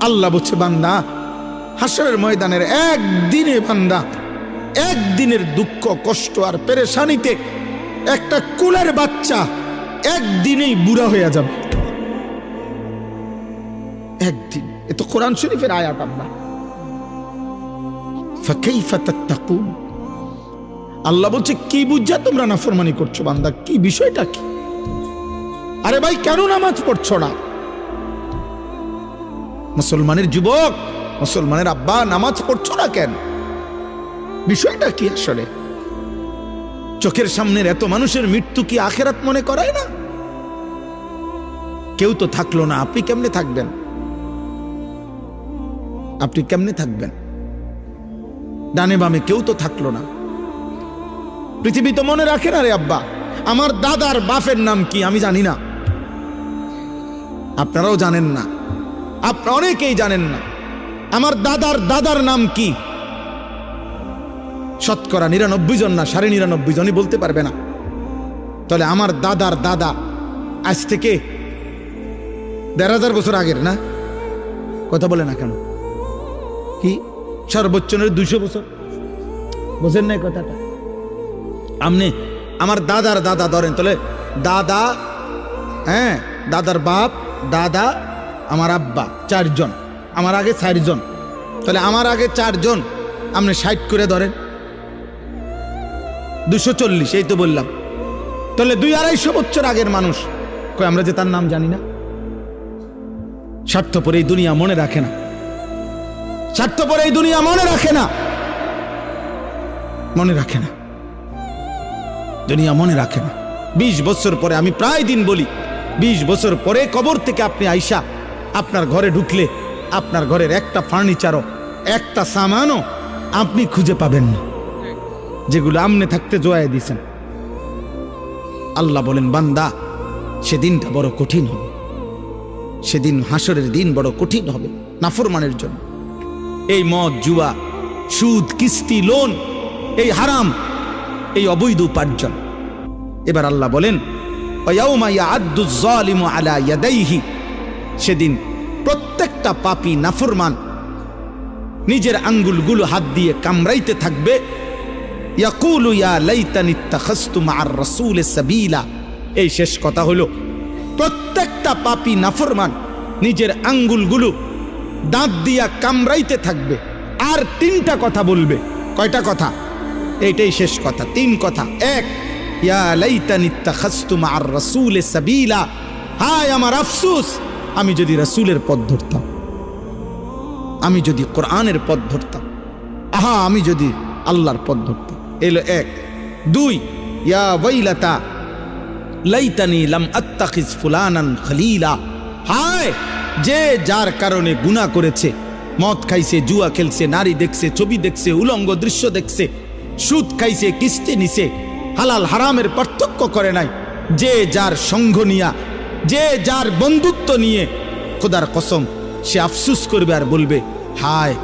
আল্লাহ বলছে, বান্দা, হাসরের ময়দানের একদিনে বান্দা, একদিনের দুঃখ, কষ্ট আর পেরেশানিতে একটা কুলের বাচ্চা একদিনেই বুড়া হয়ে যাবে। একদিন। এ তো কোরআন শরীফের আয়াত তাত্তাকুন। আল্লাহ বলছে, কি বুঝা তোমরা নাফরমানি করছ, বান্দা? কি বিষয়টা কি? আরে ভাই, কেন নামাজ পড়ছো না? মুসলমানের যুবক, মুসলমানের আব্বা, নামাজ পড়ছো না কেন? বিষয়টা কি আসলে? চোখের সামনের এত মানুষের মৃত্যু কি আখেরাত মনে করায় না? কেউ তো থাকল না, আপনি কেমনে থাকবেন? আপনি কেমনে থাকবেন? ডানে বামে কেউ তো থাকল না। পৃথিবী তো মনে রাখে না রে আব্বা, আমার দাদার বাপের নাম কি আমি জানি না। আপনারাও জানেন না। আপনারা অনেকেই জানেন না। আমার দাদার দাদার নাম কি? শতকরা নিরানব্বই জন না, সাড়ে নিরানব্বই জনই বলতে পারবে না। তাহলে আমার দাদার দাদা আজ থেকে দেড় হাজার বছর আগের, না? কথা বলে না কেন? কি? সর্বোচ্চ দুইশো বছর? বোঝেন নাই কথাটা? আপনি আমার দাদার দাদা ধরেন, তাহলে দাদা হ্যাঁ দাদার বাপ, দাদা আমার আব্বা চারজন, আমার আগে চারজন। তাহলে আমার আগে চারজন, আপনি ষাট করে ধরেন। দুশো চল্লিশ, এই তো বললাম। তাহলে দুই আড়াইশো বছর আগের মানুষ। কই আমরা যে তার নাম জানি না? স্বার্থপর এই দুনিয়া মনে রাখে না। স্বার্থপর এই দুনিয়া মনে রাখে না। মনে রাখে না। দুনিয়া মনে রাখে না। বিশ বছর পরে, আমি প্রায় দিন বলি, বিশ বছর পরে কবর থেকে আপনি আইসা আপনার ঘরে ঢুকলে আপনার ঘরের একটা ফার্নিচারও একটা সামানও আপনি খুঁজে পাবেন না। যেগুলো আমনে থাকতে জোয়াই দিয়েছেন আল্লাহ বলেন, বান্দা, সেদিনটা বড় কঠিন হবে। সেদিন হাসরের দিন বড় কঠিন হবে নাফরমানের জন্য। এই মদ, জুয়া, সুদ, কিস্তি, লোন, এই হারাম, এই অবৈধ উপার্জন। এবার আল্লাহ বলেন, "ওয়ায়াউমা ইয়াআদ্দু যালিমু আলা ইয়াদাইহি" সেদিন প্রত্যেকটা পাপী নাফরমান নিজের আঙ্গুলগুলো হাত দিয়ে কামড়াইতে থাকবে। ইয়া এই শেষ কথা হলো, প্রত্যেকটা পাপী নাফরমান নিজের আঙ্গুলগুলো দাঁত দিয়া কামড়াইতে থাকবে আর তিনটা কথা বলবে। কয়টা কথা? এইটাই শেষ কথা, তিন কথা। এক, ইয়া লাইতানি ইত্তাখাযতু মা'আর রাসূলি সাবিলা। হায় আমার আফসোস! আমি যদি রাসূলের পথ ধরতাম, আমি যদি কোরআনের পথ ধরতাম, আহা, আমি যদি আল্লাহর পথ ধরতাম। এলো এক। দুই, ইয়া ওয়াইলাতা, লাইতানি লাম আত্তাখিজ ফুলানান খলিলা। হায়, যে যার কারণে গুনাহ করেছে, মদ খাইছে, জুয়া খেলছে, নারী দেখছে, ছবি দেখছে, উলঙ্গ দৃশ্য দেখছে, সুদ খাইছে, কিস্তি নিছে, হালাল হারামের পার্থক্য করে নাই, যে যার সঙ্গ নিয়া যে যার বন্ধুত্ব নিয়ে খোদার কসম সে আফসুস করবে আর বলবে হায়